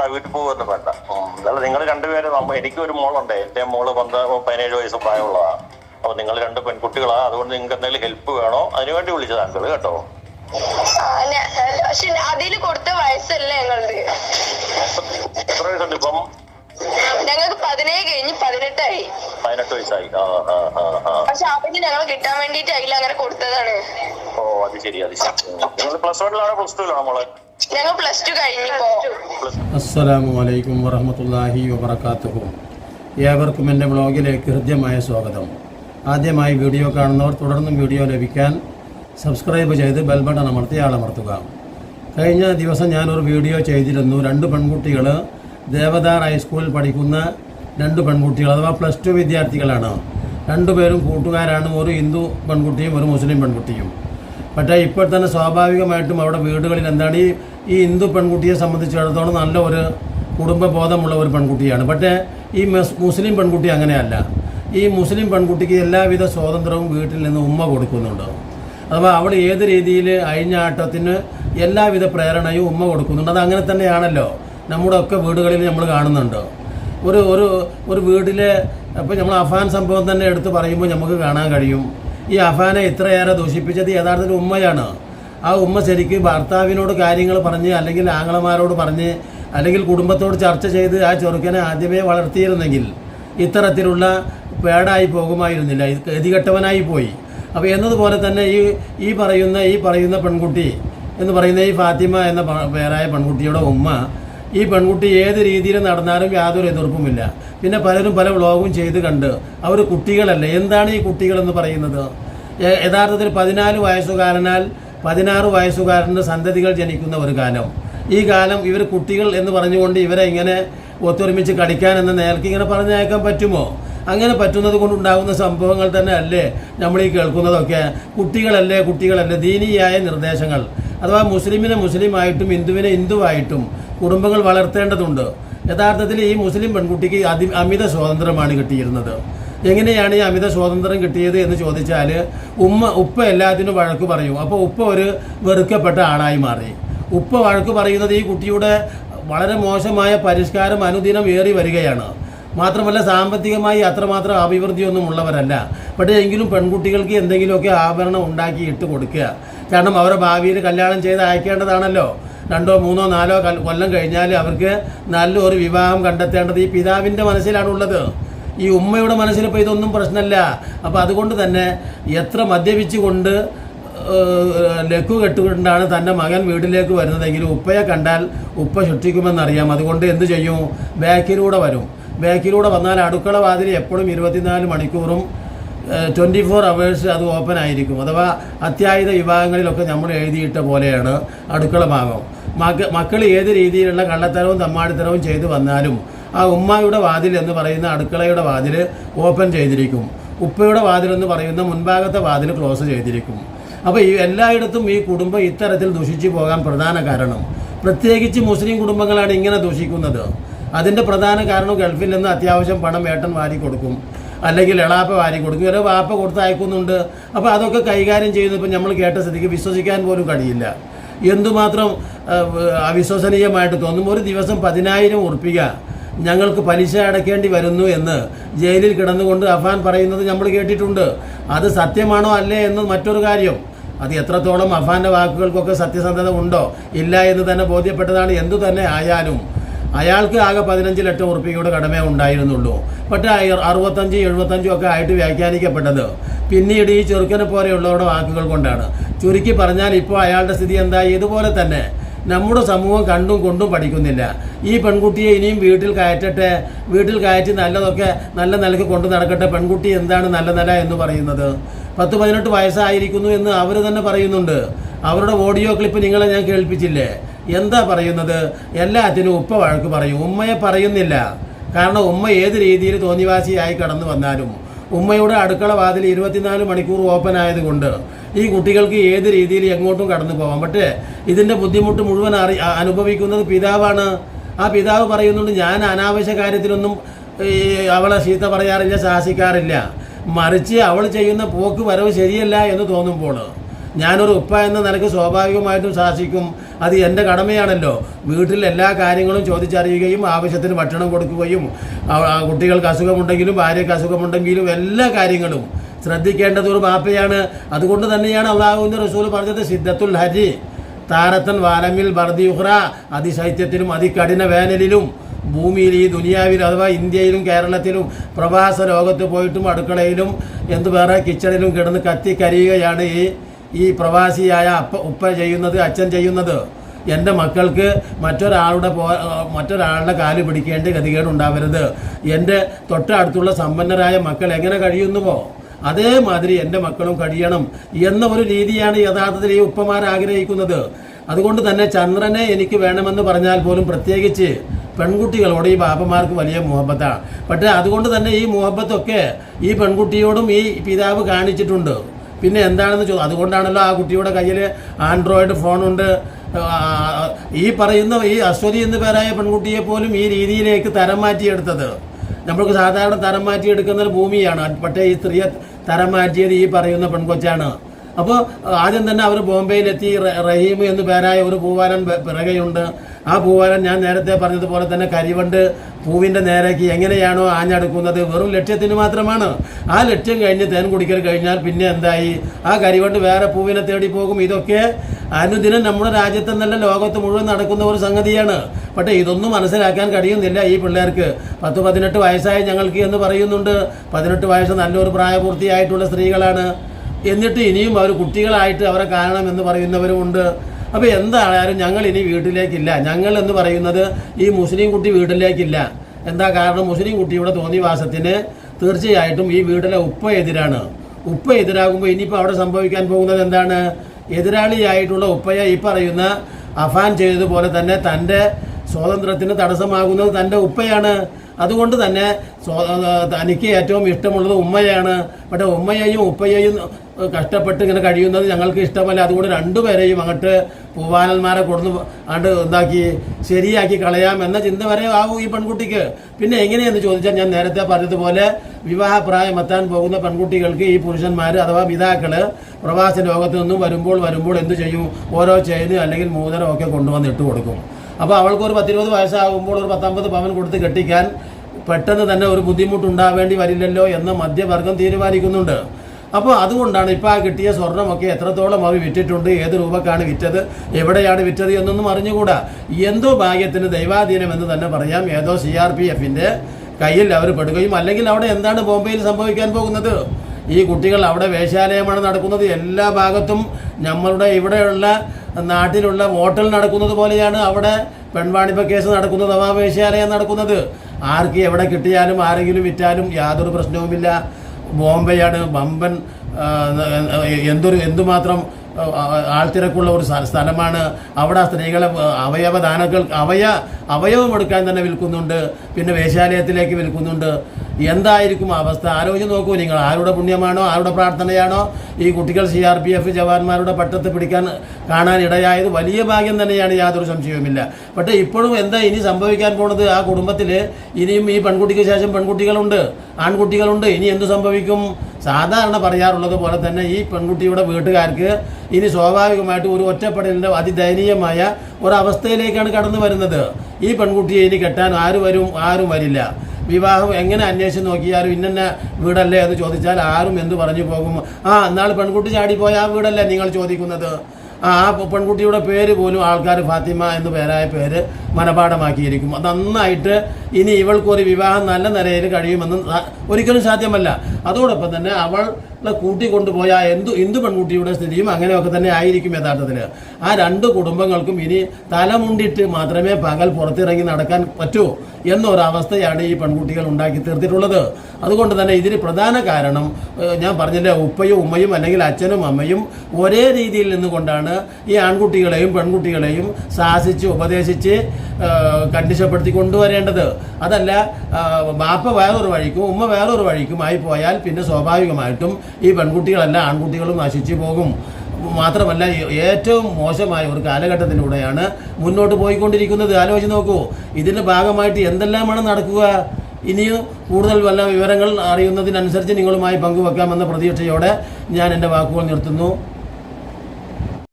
വേണ്ട വീട്ടിൽ പോകുന്നു വേണ്ട. അല്ല നിങ്ങൾ രണ്ടുപേരും നമ്മ എനിക്ക് ഒരു മോളുണ്ട്. എന്റെ മോൾ പന്ത് പതിനേഴ് വയസ്സ് പ്രായമുള്ളതാണ് അപ്പൊ നിങ്ങൾ രണ്ട് പെൺകുട്ടികളാ. അതുകൊണ്ട് നിങ്ങൾക്ക് എന്തെങ്കിലും ഹെൽപ്പ് വേണോ? അതിനുവേണ്ടി വിളിച്ചത് അങ്കിൾ കേട്ടോ. പക്ഷെ അതിൽ കൊടുത്ത വയസ്സല്ല ഞങ്ങളുടെ എത്ര വയസ്സുണ്ട് ഇപ്പം? ഞങ്ങൾക്ക് പതിനേഴ് കഴിഞ്ഞ് പതിനെട്ടായി. പതിനെട്ട് വയസ്സായി. പക്ഷെ അവന് ഞങ്ങൾ കിട്ടാൻ വേണ്ടിട്ട് അതിൽ അങ്ങനെ കൊടുത്തതാണ്. ഓ അത് ശരി അത് ശരി. നിങ്ങൾ പ്ലസ് വണ്ണിലാണോ പ്ലസ് ടുവിലാണോ മോളെ? ഞങ്ങൾ പ്ലസ് ടു കഴിഞ്ഞിപ്പോ അസ്സലാമു അലൈക്കും ഏവർക്കും എന്റെ ബ്ലോഗിലേക്ക് ഹൃദ്യമായ സ്വാഗതം. ആദ്യമായി വീഡിയോ കാണുന്നവർ തുടർന്നും വീഡിയോ ലഭിക്കാൻ സബ്സ്ക്രൈബ് ചെയ്ത് ബെൽ ബട്ടൺ അമർത്തി ആളമർത്തുക. കഴിഞ്ഞ ദിവസം ഞാനൊരു വീഡിയോ ചെയ്തിരുന്നു. രണ്ട് പെൺകുട്ടികൾ ദേവദാർ ഹൈസ്കൂളിൽ പഠിക്കുന്ന രണ്ട് പെൺകുട്ടികൾ അഥവാ പ്ലസ് ടു വിദ്യാർത്ഥികളാണ്. രണ്ടുപേരും കൂട്ടുകാരാണ്. ഒരു ഹിന്ദു പെൺകുട്ടിയും ഒരു മുസ്ലിം പെൺകുട്ടിയും. പക്ഷേ ഇപ്പോൾ തന്നെ സ്വാഭാവികമായിട്ടും അവിടെ വീടുകളിൽ എന്താണ് ഈ ഈ ഹിന്ദു പെൺകുട്ടിയെ സംബന്ധിച്ചിടത്തോളം നല്ല ഒരു കുടുംബ ബോധമുള്ള ഒരു പെൺകുട്ടിയാണ്. പക്ഷേ ഈ മസ് മുസ്ലിം പെൺകുട്ടി അങ്ങനെയല്ല. ഈ മുസ്ലിം പെൺകുട്ടിക്ക് എല്ലാവിധ സ്വാതന്ത്ര്യവും വീട്ടിൽ നിന്ന് ഉമ്മ കൊടുക്കുന്നുണ്ട്. അഥവാ അവൾ ഏത് രീതിയിൽ അഴിഞ്ഞാട്ടത്തിന് എല്ലാവിധ പ്രേരണയും ഉമ്മ കൊടുക്കുന്നുണ്ട്. അത് അങ്ങനെ തന്നെയാണല്ലോ. നമ്മുടെ ഒക്കെ വീടുകളിൽ നമ്മൾ കാണുന്നുണ്ട്. ഒരു ഒരു ഒരു വീട്ടിലെ ഇപ്പോൾ നമ്മൾ അഫാൻ സംഭവം തന്നെ എടുത്ത് പറയുമ്പോൾ നമുക്ക് കാണാൻ കഴിയും. ഈ അഫാനെ ഇത്രയേറെ ദൂഷിപ്പിച്ചത് യഥാർത്ഥത്തിൽ ഉമ്മയാണ്. ആ ഉമ്മ ശരിക്ക് ഭർത്താവിനോട് കാര്യങ്ങൾ പറഞ്ഞ് അല്ലെങ്കിൽ ആങ്ങളമാരോട് പറഞ്ഞ് അല്ലെങ്കിൽ കുടുംബത്തോട് ചർച്ച ചെയ്ത് ആ ചെറുക്കനെ ആദ്യമേ വളർത്തിയിരുന്നെങ്കിൽ ഇത്തരത്തിലുള്ള പേടായി പോകുമായിരുന്നില്ല. ഗതികെട്ടവനായി പോയി. അപ്പോൾ എന്നതുപോലെ തന്നെ ഈ ഈ പറയുന്ന ഈ പറയുന്ന പെൺകുട്ടി എന്ന് പറയുന്ന ഈ ഫാത്തിമ എന്ന പേരായ പെൺകുട്ടിയുടെ ഉമ്മ ഈ പെൺകുട്ടി ഏത് രീതിയിൽ നടന്നാലും യാതൊരു എതിർപ്പുമില്ല. പിന്നെ പലരും പല വ്ളോഗും ചെയ്ത് കണ്ട് അവർ കുട്ടികളല്ല? എന്താണ് ഈ കുട്ടികളെന്ന് പറയുന്നത്? യഥാർത്ഥത്തിൽ പതിനാല് വയസ്സുകാരനാൽ പതിനാറ് വയസ്സുകാരന്റെ സന്തതികൾ ജനിക്കുന്ന ഒരു കാലം. ഈ കാലം ഇവർ കുട്ടികൾ എന്ന് പറഞ്ഞുകൊണ്ട് ഇവരെ ഇങ്ങനെ ഒത്തൊരുമിച്ച് കടിക്കാൻ എന്ന നേർക്ക് ഇങ്ങനെ പറഞ്ഞയക്കാൻ പറ്റുമോ? അങ്ങനെ പറ്റുന്നത് കൊണ്ടുണ്ടാകുന്ന സംഭവങ്ങൾ തന്നെ അല്ലേ നമ്മൾ ഈ കേൾക്കുന്നതൊക്കെ? കുട്ടികളല്ലേ കുട്ടികളല്ലേ? ദീനീയായ നിർദ്ദേശങ്ങൾ. അഥവാ മുസ്ലിമിനെ മുസ്ലിമായിട്ടും ഹിന്ദുവിനെ ഹിന്ദുവായിട്ടും കുടുംബങ്ങൾ വളർത്തേണ്ടതുണ്ട്. യഥാർത്ഥത്തിൽ ഈ മുസ്ലിം പെൺകുട്ടിക്ക് അതി അമിത സ്വാതന്ത്ര്യമാണ് കിട്ടിയിരുന്നത്. എങ്ങനെയാണ് ഈ അമിത സ്വാതന്ത്ര്യം കിട്ടിയത് എന്ന് ചോദിച്ചാൽ ഉമ്മ ഉപ്പ എല്ലാത്തിനും വഴക്ക് പറയും. അപ്പോൾ ഉപ്പ ഒരു വെറുക്കപ്പെട്ട ആളായി മാറി. ഉപ്പ വഴക്ക് പറയുന്നത് ഈ കുട്ടിയുടെ വളരെ മോശമായ പരിഷ്കാരം അനുദിനം ഏറി വരികയാണ്. മാത്രമല്ല സാമ്പത്തികമായി അത്രമാത്രം അഭിവൃദ്ധിയൊന്നും ഉള്ളവരല്ല. പക്ഷേ എങ്കിലും പെൺകുട്ടികൾക്ക് എന്തെങ്കിലുമൊക്കെ ആഭരണം ഉണ്ടാക്കി ഇട്ട് കൊടുക്കുക. കാരണം അവരെ ഭാവിയിൽ കല്യാണം ചെയ്ത് അയക്കേണ്ടതാണല്ലോ. രണ്ടോ മൂന്നോ നാലോ കൊല്ലം കഴിഞ്ഞാൽ അവർക്ക് നല്ലൊരു വിവാഹം കണ്ടെത്തേണ്ടത് ഈ പിതാവിന്റെ മനസ്സിലാണുള്ളത്. ഈ ഉമ്മയുടെ മനസ്സിൽ ഇപ്പോൾ ഇതൊന്നും പ്രശ്നമല്ല അപ്പോൾ അതുകൊണ്ട് തന്നെ എത്ര മദ്യപിച്ചുകൊണ്ട് കൊണ്ട് ലക്കു കെട്ടുകൊണ്ടാണ് തന്റെ മകൻ വീട്ടിലേക്ക് വരുന്നതെങ്കിലും ഉപ്പയെ കണ്ടാൽ ഉപ്പ ശിക്ഷിക്കുമെന്നറിയാം അതുകൊണ്ട് എന്ത് ചെയ്യും? ബാക്കിലൂടെ വരും. ബാക്കിലൂടെ വന്നാൽ അടുക്കള വാതിൽ എപ്പോഴും ഇരുപത്തിനാല് മണിക്കൂറും ട്വന്റി ഫോർ അവേഴ്സ് അത് ഓപ്പൺ ആയിരിക്കും. അഥവാ അത്യാഹിത വിഭാഗങ്ങളിലൊക്കെ നമ്മൾ എഴുതിയിട്ട പോലെയാണ് അടുക്കള ഭാഗം. മക്ക മക്കൾ ഏത് രീതിയിലുള്ള കള്ളത്തരവും തമ്മാടിത്തരവും ചെയ്തു വന്നാലും ആ ഉമ്മായുടെ വാതിൽ എന്ന് പറയുന്ന അടുക്കളയുടെ വാതിൽ ഓപ്പൺ ചെയ്തിരിക്കും. ഉപ്പയുടെ വാതിൽ എന്ന് പറയുന്ന മുൻഭാഗത്തെ വാതിൽ ക്ലോസ് ചെയ്തിരിക്കും. അപ്പോൾ ഈ എല്ലായിടത്തും ഈ കുടുംബം ഇത്തരത്തിൽ ദുഷിച്ചു പോകാൻ പ്രധാന കാരണം. പ്രത്യേകിച്ച് മുസ്ലിം കുടുംബങ്ങളാണ് ഇങ്ങനെ ദൂഷിക്കുന്നത്. അതിന്റെ പ്രധാന കാരണം ഗൾഫിൽ നിന്ന് അത്യാവശ്യം പണം ഏട്ടൻ വാരി കൊടുക്കും. അല്ലെങ്കിൽ എളാപ്പ വാരി കൊടുക്കും. ഇവരെ വാപ്പ കൊടുത്ത് അയക്കുന്നുണ്ട് അപ്പോൾ അതൊക്കെ കൈകാര്യം ചെയ്യുന്നപ്പോൾ നമ്മൾ കേട്ട സ്ഥിതിക്ക് വിശ്വസിക്കാൻ പോലും കഴിയില്ല. എന്തുമാത്രം അവിശ്വസനീയമായിട്ട് തോന്നും. ഒരു ദിവസം പതിനായിരം ഉറപ്പിക ഞങ്ങൾക്ക് പലിശ അടയ്ക്കേണ്ടി വരുന്നു എന്ന് ജയിലിൽ കിടന്നുകൊണ്ട് അഫാൻ പറയുന്നത് നമ്മൾ കേട്ടിട്ടുണ്ട്. അത് സത്യമാണോ അല്ലേ എന്ന് മറ്റൊരു കാര്യം. അത് എത്രത്തോളം അഫാന്റെ വാക്കുകൾക്കൊക്കെ സത്യസന്ധത ഉണ്ടോ? ഇല്ല എന്ന് തന്നെ ബോധ്യപ്പെട്ടതാണ്. എന്തു തന്നെ ആയാലും അയാൾക്ക് ആകെ പതിനഞ്ച് ലക്ഷം ഉറുപ്പികയുടെ കടമേ ഉണ്ടായിരുന്നുള്ളൂ. പക്ഷേ അറുപത്തഞ്ച് എഴുപത്തഞ്ചും ഒക്കെ ആയിട്ട് വ്യാഖ്യാനിക്കപ്പെട്ടത് പിന്നീട് ഈ ചെറുക്കനെ പോലെയുള്ളവരുടെ വാക്കുകൾ കൊണ്ടാണ്. ചുരുക്കി പറഞ്ഞാൽ ഇപ്പോൾ അയാളുടെ സ്ഥിതി എന്താ? ഇതുപോലെ തന്നെ. നമ്മുടെ സമൂഹം കണ്ടും കൊണ്ടും പഠിക്കുന്നില്ല. ഈ പെൺകുട്ടിയെ ഇനിയും വീട്ടിൽ കയറ്റട്ടെ വീട്ടിൽ കയറ്റി നല്ലതൊക്കെ നല്ല നിലയ്ക്ക് കൊണ്ടു നടക്കട്ടെ പെൺകുട്ടി എന്താണ് നല്ല നില എന്ന് പറയുന്നത്? പത്ത് പതിനെട്ട് വയസ്സായിരിക്കുന്നു എന്ന് അവർ തന്നെ പറയുന്നുണ്ട്. അവരുടെ ഓഡിയോ ക്ലിപ്പ് നിങ്ങളെ ഞാൻ കേൾപ്പിച്ചില്ലേ? എന്താ പറയുന്നത്? എല്ലാത്തിനും ഉപ്പ വഴക്ക് പറയും. ഉമ്മയെ പറയുന്നില്ല. കാരണം ഉമ്മ ഏത് രീതിയിൽ തോന്നിവാസിയായി കടന്നു വന്നാലും ഉമ്മയുടെ അടുക്കള വാതിൽ ഇരുപത്തിനാല് മണിക്കൂർ ഓപ്പൺ ആയതുകൊണ്ട് ഈ കുട്ടികൾക്ക് ഏത് രീതിയിൽ എങ്ങോട്ടും കടന്നു പോകാം പക്ഷേ ഇതിന്റെ ബുദ്ധിമുട്ട് മുഴുവൻ അറി അനുഭവിക്കുന്നത് പിതാവാണ്. ആ പിതാവ് പറയുന്നുണ്ട് ഞാൻ അനാവശ്യ കാര്യത്തിലൊന്നും അവളെ ചീത്ത പറയാറില്ല ശാസിക്കാറില്ല. മറിച്ച് അവൾ ചെയ്യുന്ന പോക്ക് വരവ് ശരിയല്ല എന്ന് തോന്നുമ്പോൾ ഞാനൊരു ഉപ്പ എന്ന നിലയ്ക്ക് സ്വാഭാവികമായിട്ടും ശാസിക്കും. അത് എന്റെ കടമയാണല്ലോ. വീട്ടിൽ എല്ലാ കാര്യങ്ങളും ചോദിച്ചറിയുകയും ആവശ്യത്തിന് ഭക്ഷണം കൊടുക്കുകയും കുട്ടികൾക്ക് അസുഖമുണ്ടെങ്കിലും ഭാര്യയ്ക്ക് അസുഖമുണ്ടെങ്കിലും എല്ലാ കാര്യങ്ങളും ശ്രദ്ധിക്കേണ്ടത് ഒരു ബാപ്പയാണ്. അതുകൊണ്ട് തന്നെയാണ് അള്ളാഹുവിന്റെ റസൂൽ പറഞ്ഞത് സിദ്ധത്തുൽ ഹരി താരത്തൻ വാലമിൽ ബർദിയുഹ്റ അതിശൈത്യത്തിലും അതികഠിന വേനലിലും ഭൂമിയിൽ ഈ ദുനിയാവിൽ അഥവാ ഇന്ത്യയിലും കേരളത്തിലും പ്രവാസ ലോകത്ത് പോയിട്ടും അടുക്കളയിലും എന്ത് വേറെ കിച്ചണിലും കിടന്ന് കത്തിക്കരിയുകയാണ് ഈ ഈ പ്രവാസിയായ അപ്പ ഉപ്പ ചെയ്യുന്നത് അച്ഛൻ ചെയ്യുന്നത് എന്റെ മക്കൾക്ക് മറ്റൊരാളുടെ പോ മറ്റൊരാളുടെ കാൽ പിടിക്കേണ്ട ഗതികേട് ഉണ്ടാവരുത് എന്റെ തൊട്ടടുത്തുള്ള സമ്പന്നരായ മക്കൾ എങ്ങനെ കഴിയുന്നുവോ അതേമാതിരി എന്റെ മക്കളും കഴിയണം എന്ന ഒരു രീതിയാണ് യഥാർത്ഥത്തിൽ ഈ ഉപ്പമാർ ആഗ്രഹിക്കുന്നത്. അതുകൊണ്ട് തന്നെ ചന്ദ്രനെ എനിക്ക് വേണമെന്ന് പറഞ്ഞാൽ പോലും പ്രത്യേകിച്ച് പെൺകുട്ടികളോട് ഈ ബാപ്പമാർക്ക് വലിയ മുഹബത്താണ്. പക്ഷേ അതുകൊണ്ട് തന്നെ ഈ മുഹബത്തൊക്കെ ഈ പെൺകുട്ടിയോടും ഈ പിതാവ് കാണിച്ചിട്ടുണ്ട്. പിന്നെ എന്താണെന്ന് ചോദിച്ചു അതുകൊണ്ടാണല്ലോ ആ കുട്ടിയുടെ കയ്യിൽ ആൻഡ്രോയിഡ് ഫോണുണ്ട്. ഈ പറയുന്ന ഈ അശ്വതി എന്ന് പേരായ പെൺകുട്ടിയെ പോലും ഈ രീതിയിലേക്ക് തരം മാറ്റിയെടുത്തത്. നമ്മൾക്ക് സാധാരണ തരം മാറ്റിയെടുക്കുന്നത് ഭൂമിയാണ്. പക്ഷേ ഈ സ്ത്രീയെ തരം മാറ്റിയത് ഈ പറയുന്ന പെൺകൊച്ചാണ്. അപ്പോൾ ആദ്യം തന്നെ അവർ ബോംബെയിലെത്തി. റഹീം എന്ന് പേരായ ഒരു പൂവാലൻ പിറകെയുണ്ട്. ആ പൂവാലൻ ഞാൻ നേരത്തെ പറഞ്ഞതുപോലെ തന്നെ കരിവണ്ട് പൂവിന്റെ നേരേക്ക് എങ്ങനെയാണോ ആഞ്ഞടുക്കുന്നത് വെറും ലക്ഷ്യത്തിന് മാത്രമാണ്. ആ ലക്ഷ്യം കഴിഞ്ഞ് തേൻ കുടിക്കൽ കഴിഞ്ഞാൽ പിന്നെ എന്തായി? ആ കരിവണ്ട് വേറെ പൂവിനെ തേടി പോകും. ഇതൊക്കെ അനുദിനം നമ്മുടെ രാജ്യത്തെന്നല്ല ലോകത്ത് മുഴുവൻ നടക്കുന്ന ഒരു സംഗതിയാണ്. പക്ഷേ ഇതൊന്നും മനസ്സിലാക്കാൻ കഴിയുന്നില്ല ഈ പിള്ളേർക്ക്. പത്ത് പതിനെട്ട് വയസ്സായ ഞങ്ങൾക്ക് എന്ന് പറയുന്നുണ്ട്. പതിനെട്ട് വയസ്സ് നല്ലൊരു പ്രായപൂർത്തിയായിട്ടുള്ള സ്ത്രീകളാണ്. എന്നിട്ട് ഇനിയും അവർ കുട്ടികളായിട്ട് അവരെ കാണണം എന്ന് പറയുന്നവരുമുണ്ട് അപ്പോൾ എന്തായാലും ഞങ്ങൾ ഇനി വീട്ടിലേക്കില്ല. ഞങ്ങൾ എന്ന് പറയുന്നത് ഈ മുസ്ലിം കുട്ടി വീട്ടിലേക്കില്ല. എന്താ കാരണം? മുസ്ലിം കുട്ടിയുടെ തോന്നിവാസത്തിന് തീർച്ചയായിട്ടും ഈ വീട്ടിലെ ഉപ്പ എതിരാണ്. ഉപ്പ എതിരാകുമ്പോൾ ഇനിയിപ്പോൾ അവിടെ സംഭവിക്കാൻ പോകുന്നത് എന്താണ്? എതിരാളിയായിട്ടുള്ള ഉപ്പയെ ഈ പറയുന്ന അഫാൻ ചെയ്തതുപോലെ തന്നെ തന്റെ സ്വാതന്ത്ര്യത്തിന് തടസ്സമാകുന്നത് തന്റെ ഉപ്പയാണ്. അതുകൊണ്ട് തന്നെ തനിക്ക് ഏറ്റവും ഇഷ്ടമുള്ളത് ഉമ്മയാണ്. പക്ഷേ ഉമ്മയെയും ഉപ്പയെയും കഷ്ടപ്പെട്ട് ഇങ്ങനെ കഴിയുന്നത് ഞങ്ങൾക്ക് ഇഷ്ടമല്ല. അതുകൊണ്ട് രണ്ടുപേരെയും അങ്ങോട്ട് പൂവാനന്മാരെ കൊടുന്ന് ആണ്ട് എന്താക്കി ശരിയാക്കി കളയാം എന്ന ചിന്ത വരെ ആവും ഈ പെൺകുട്ടിക്ക്. പിന്നെ എങ്ങനെയെന്ന് ചോദിച്ചാൽ ഞാൻ നേരത്തെ പറഞ്ഞതുപോലെ വിവാഹപ്രായം എത്താൻ പോകുന്ന പെൺകുട്ടികൾക്ക് ഈ പുരുഷന്മാർ അഥവാ പിതാക്കൾ പ്രവാസ ലോകത്ത് നിന്നും വരുമ്പോൾ വരുമ്പോൾ എന്ത് ചെയ്യും? ഓരോ ചെയ്ത് അല്ലെങ്കിൽ ഒക്കെ കൊണ്ടുവന്ന് ഇട്ട് കൊടുക്കും. അപ്പോൾ അവൾക്ക് ഒരു പത്തിരുപത് വയസ്സാകുമ്പോൾ ഒരു പത്തൊമ്പത് പവൻ കൊടുത്ത് കെട്ടിക്കാൻ പെട്ടെന്ന് തന്നെ ഒരു ബുദ്ധിമുട്ടുണ്ടാവേണ്ടി വരില്ലല്ലോ എന്ന് മധ്യവർഗം തീരുമാനിക്കുന്നുണ്ട്. അപ്പോൾ അതുകൊണ്ടാണ് ഇപ്പോൾ ആ കിട്ടിയ സ്വർണമൊക്കെ എത്രത്തോളം അവർ വിറ്റിട്ടുണ്ട് ഏത് രൂപക്കാണ് വിറ്റത് എവിടെയാണ് വിറ്റത് എന്നൊന്നും അറിഞ്ഞുകൂടാ. എന്തോ ഭാഗ്യത്തിന് ദൈവാധീനം എന്ന് തന്നെ പറയാം. ഏതോ സി ആർ പി എഫിന്റെ കയ്യിൽ അവർ പെടുകയും അല്ലെങ്കിൽ അവിടെ എന്താണ് ബോംബെയിൽ സംഭവിക്കാൻ പോകുന്നത്? ഈ കുട്ടികൾ അവിടെ വേശ്യാലയമാണ് നടക്കുന്നത്. എല്ലാ ഭാഗത്തും നമ്മളുടെ ഇവിടെയുള്ള നാട്ടിലുള്ള ഹോട്ടൽ നടക്കുന്നത് പോലെയാണ് അവിടെ പെൺവാണിഭ കേസ് നടക്കുന്നത് അഥവാ വേശ്യാലയം നടക്കുന്നത്. ആർക്ക് എവിടെ കിട്ടിയാലും ആരെങ്കിലും വിറ്റാലും യാതൊരു പ്രശ്നവുമില്ല. ബോംബെയാണ് ബമ്പൻ എന്തൊരു എന്തുമാത്രം ആൾത്തിരക്കുള്ള ഒരു സ്ഥലമാണ്. അവിടെ സ്ത്രീകളെ അവയവദാനങ്ങൾ അവയ അവയവം എടുക്കാൻ തന്നെ വിൽക്കുന്നുണ്ട്. പിന്നെ വേശ്യാലയത്തിലേക്ക് വിൽക്കുന്നുണ്ട്. എന്തായിരിക്കും അവസ്ഥ? ആലോചിച്ച് നോക്കൂ നിങ്ങൾ. ആരുടെ പുണ്യമാണോ? ആരുടെ പ്രാർത്ഥനയാണോ? ഈ കുട്ടികൾ സി ആർ പി എഫ് ജവാന്മാരുടെ പട്ടത്ത് പിടിക്കാൻ കാണാൻ ഇടയായത് വലിയ ഭാഗ്യം തന്നെയാണ് യാതൊരു സംശയവുമില്ല. പക്ഷേ ഇപ്പോഴും എന്താ ഇനി സംഭവിക്കാൻ പോണത്? ആ കുടുംബത്തിൽ ഇനിയും ഈ പെൺകുട്ടിക്ക് ശേഷം പെൺകുട്ടികളുണ്ട് ആൺകുട്ടികളുണ്ട്. ഇനി എന്ത് സംഭവിക്കും? സാധാരണ പറയാറുള്ളത് പോലെ തന്നെ ഈ പെൺകുട്ടിയുടെ വീട്ടുകാർക്ക് ഇനി സ്വാഭാവികമായിട്ട് ഒരു ഒറ്റപ്പെടലിന്റെ അതിദയനീയമായ ഒരവസ്ഥയിലേക്കാണ് കടന്നു വരുന്നത്. ഈ പെൺകുട്ടിയെ ഇനി കെട്ടാൻ ആരും വരും? ആരും വരില്ല. വിവാഹം എങ്ങനെ അന്വേഷിച്ച് നോക്കിയാലും ഇന്ന വീടല്ലേ എന്ന് ചോദിച്ചാൽ ആരും എന്ത് പറഞ്ഞു പോകും? ആ എന്നാൽ പെൺകുട്ടി ചാടിപ്പോയ ആ വീടല്ലേ നിങ്ങൾ ചോദിക്കുന്നത്? ആ പെൺകുട്ടിയുടെ പേര് പോലും ആൾക്കാർ ഫാത്തിമ എന്ന് പേരായ പേര് മനപാഠമാക്കിയിരിക്കും. നന്നായിട്ട് ഇനി ഇവൾക്കൊരു വിവാഹം നല്ല നിലയിൽ കഴിയുമെന്ന് ഒരിക്കലും സാധ്യമല്ല. അതോടൊപ്പം തന്നെ അവളെ കൂട്ടിക്കൊണ്ടുപോയ കൊണ്ടുപോയ എന്തു ഹിന്ദു പെൺകുട്ടിയുടെ സ്ഥിതിയും അങ്ങനെയൊക്കെ തന്നെ ആയിരിക്കും യഥാർത്ഥത്തിൽ ആ രണ്ട് കുടുംബങ്ങൾക്കും ഇനി തലമുണ്ടിട്ട് മാത്രമേ പകൽ പുറത്തിറങ്ങി നടക്കാൻ പറ്റൂ എന്നൊരവസ്ഥയാണ് ഈ പെൺകുട്ടികൾ ഉണ്ടാക്കി തീർത്തിട്ടുള്ളത്. അതുകൊണ്ട് തന്നെ ഇതിന് പ്രധാന കാരണം ഞാൻ പറഞ്ഞില്ലേ ഉപ്പയും ഉമ്മയും അല്ലെങ്കിൽ അച്ഛനും അമ്മയും ഒരേ രീതിയിൽ നിന്നുകൊണ്ടാണ് ഈ ആൺകുട്ടികളെയും പെൺകുട്ടികളെയും സാഹസിച്ച് ഉപദേശിച്ച് കണ്ടിഷപ്പെടുത്തി കൊണ്ടുവരേണ്ടത്. അതല്ല ബാപ്പ വേറൊരു വഴിക്കും ഉമ്മ വേറൊരു വഴിക്കും ആയി പോയാൽ പിന്നെ സ്വാഭാവികമായിട്ടും ഈ പെൺകുട്ടികളല്ല ആൺകുട്ടികളും നശിച്ചു പോകും. മാത്രമല്ല ഏറ്റവും മോശമായ ഒരു കാലഘട്ടത്തിലൂടെയാണ് മുന്നോട്ട് പോയിക്കൊണ്ടിരിക്കുന്നത്. ആലോചിച്ച് നോക്കൂ ഇതിന്റെ ഭാഗമായിട്ട് എന്തെല്ലാമാണ് നടക്കുക? ഇനിയും കൂടുതൽ വല്ല വിവരങ്ങൾ അറിയുന്നതിനനുസരിച്ച് നിങ്ങളുമായി പങ്കുവെക്കാമെന്ന പ്രതീക്ഷയോടെ ഞാൻ എന്റെ വാക്കുകൾ നിർത്തുന്നു.